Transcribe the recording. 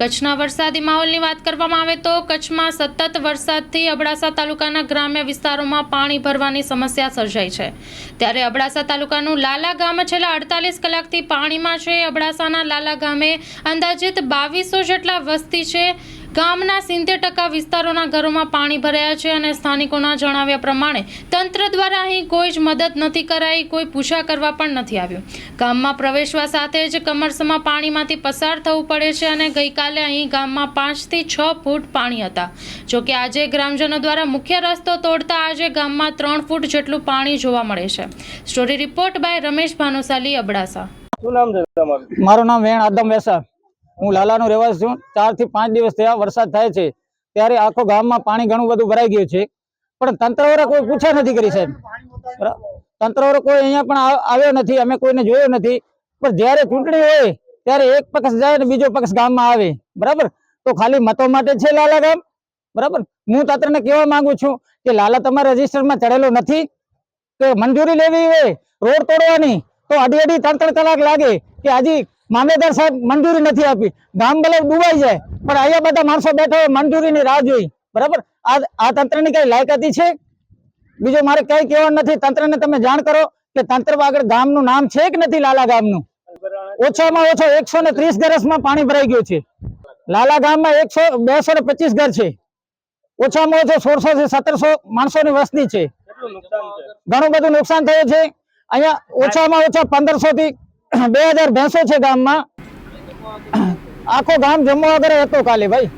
કચ્છના વરસાદી માહોલની વાત કરવામાં આવે તો કચ્છમાં સતત વરસાદથી અબડાસા તાલુકાના ગ્રામ્ય વિસ્તારોમાં પાણી ભરવાની સમસ્યા સર્જાઈ છે. ત્યારે અબડાસા તાલુકાનું લાલા ગામ છેલ્લા અડતાલીસ કલાકથી પાણીમાં છે. અબડાસાના લાલા ગામે અંદાજિત બાવીસો જેટલા વસ્તી છે. ગામના સિત્તેર ટકા વિસ્તારોના ઘરોમાં પાણી ભરાયા છે અને સ્થાનિકોના જણાવ્યા પ્રમાણે તંત્ર દ્વારા અહીં કોઈ જ મદદ નથી કરાઈ કોઈ પૂછા કરવા પણ નથી આવ્યું. ગામમાં પ્રવેશવા સાથે જ કમરસમાં પાણીમાંથી પસાર થવું પડે છે અને ગઈકાલે અહીં ગામમાં પાંચથી છ ફૂટ પાણી હતા. જોકે આજે ગ્રામજનો દ્વારા મુખ્ય રસ્તો તોડતા આજે ગામમાં ત્રણ ફૂટ જેટલું પાણી જોવા મળે છે. Story report by Ramesh Bhanushali Abdasa. શું નામ છે તમારું? મારું નામ વેણ આદમ વેસા હું લાલાનો રહેવાસી છું. ચારથી પાંચ દિવસ થયા વરસાદ થાય છે. ત્યારે આખો ગામમાં પાણી ઘણું બધું ભરાઈ ગયું છે. પણ તંત્ર વાળા કોઈ પૂછા નથી કરી સાહેબ. બરાબર? તંત્ર વાળો કોઈ અહીંયા પણ આવ્યો નથી. અમે કોઈને જોયો નથી. પણ જ્યારે ચૂંટણી હોય, ત્યારે એક પક્ષ જાય ને બીજો પક્ષ ગામમાં આવે. બરાબર? તો ખાલી મતો માટે છે લાલા ગામ. બરાબર? હું તંત્રને કહેવા માંગુ છું કે લાલા તમારા રજીસ્ટરમાં ચડેલો નથી. કે મંજૂરી લેવી હોય, રોડ તોડવાની, તો અઢી અઢી ત્રણ ત્રણ કલાક લાગે કે હજી મામલેદાર સાહેબ મંજૂરી નથી આપી. ગામ ભલે ડૂબાઈ જાય, પણ અહીંયા બધા માણસો બેઠા હોય, મંજૂરીની રાહ જોઈ. બરાબર? આ આ તંત્રની કઈ લાયકાતી છે? બીજું મારે કઈ કહેવાનું નથી. તંત્રને તમે જાણ કરો કે તંત્ર આગળ ગામનું નામ છે કે નથી લાલા ગામનું? ઓછામાં ઓછો એકસો ને ત્રીસ ગરસમાં પાણી ભરાઈ ગયું છે. લાલા ગામમાં એકસો બેસો ને પચીસ ઘર છે. ઓછામાં ઓછો સોળસો થી સત્તરસો માણસોની વસ્તી છે. ઘણું બધું નુકસાન થયું છે. અહીંયા ઓછામાં ઓછા પંદરસો થી બે હજાર ભેંસો છે ગામમાં. આખો ગામ જમવા વગર હતો કાલે ભાઈ.